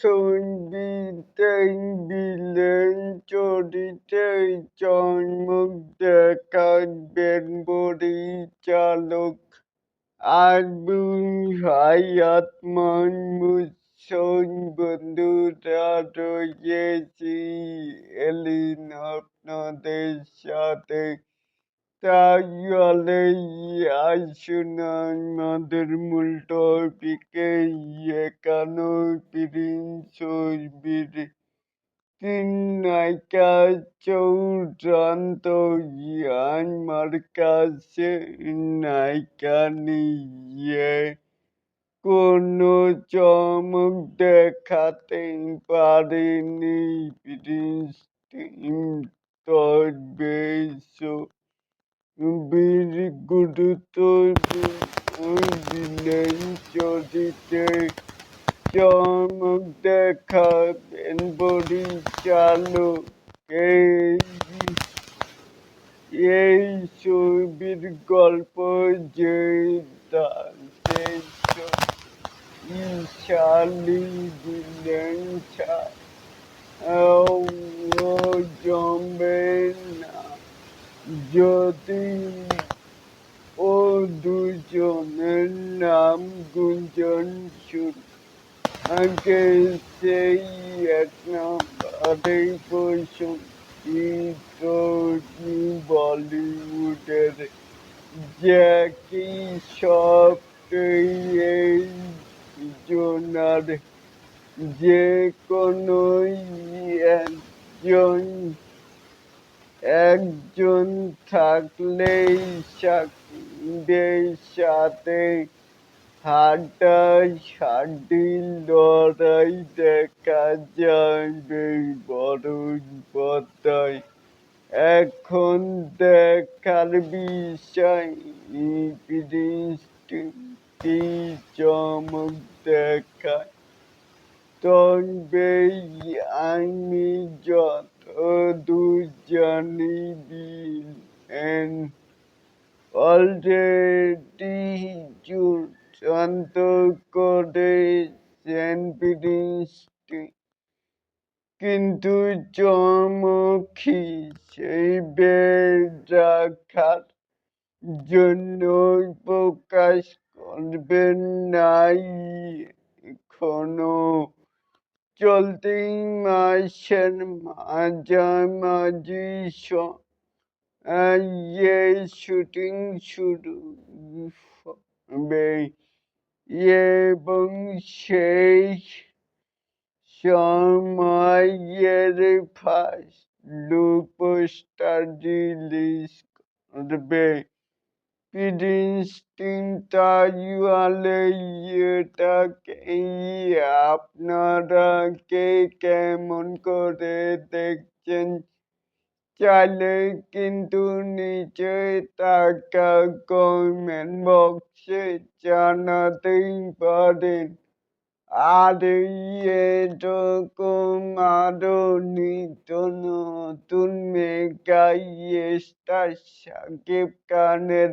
ছবিতেই villain চরিত্রে চমক দেখাবেন পরিচালক। আবুল হায়াত মাহমুদ বন্ধুরা রয়েছি এলিন আপনাদের সাথে তাহলে আসুন আমাদের মূল টপিকে একানো প্রিন্স ছবির তিন নায়িকা চৌরান্ত আমার কাছে নায়িকা নিয়ে। কোনো চমক দেখাতে পারেনি প্রিন্স তবে চরিত্রে চমক দেখাবেন পরিচালক এই এই ছবির গল্প যে শালি দিলেন জমবে না যদি ও দুজনের নাম গুঞ্জন আগে সেই এক নম্বরে প্রশংসিত বলিউডের জ্যাকি এই জনার যে কোনো একজন একজন থাকলেই সাথে হাড্ডাহাড্ডি লড়াই দেখা যাবে। বড় পর্দায় এখন দেখার বিষয় কি চমক দেখায়? তবে আমি যতদূর জানি বিলেন অলরেডি চূড়ান্ত করেছেন প্রিন্সটি কিন্তু চমকি সেই বেড রাখার জন্য প্রকাশ করবেন নাই এখনও। চলতি মাসের মাঝামাঝি এই শুটিং শুরু হবে। এবং সেই সময়ের ফার্স্ট লুক পোস্টার রিলিজ করবে। প্রিন্স তাইওয়ালে এটাকে আপনারা কে কেমন করে দেখছেন? চাইলে কিন্তু নিচে টাকা কমেন্ট বক্সে জানাতেই পারেন। আর এরকম আরও নিত্য নতুন মেগা স্টার সাকিব খানের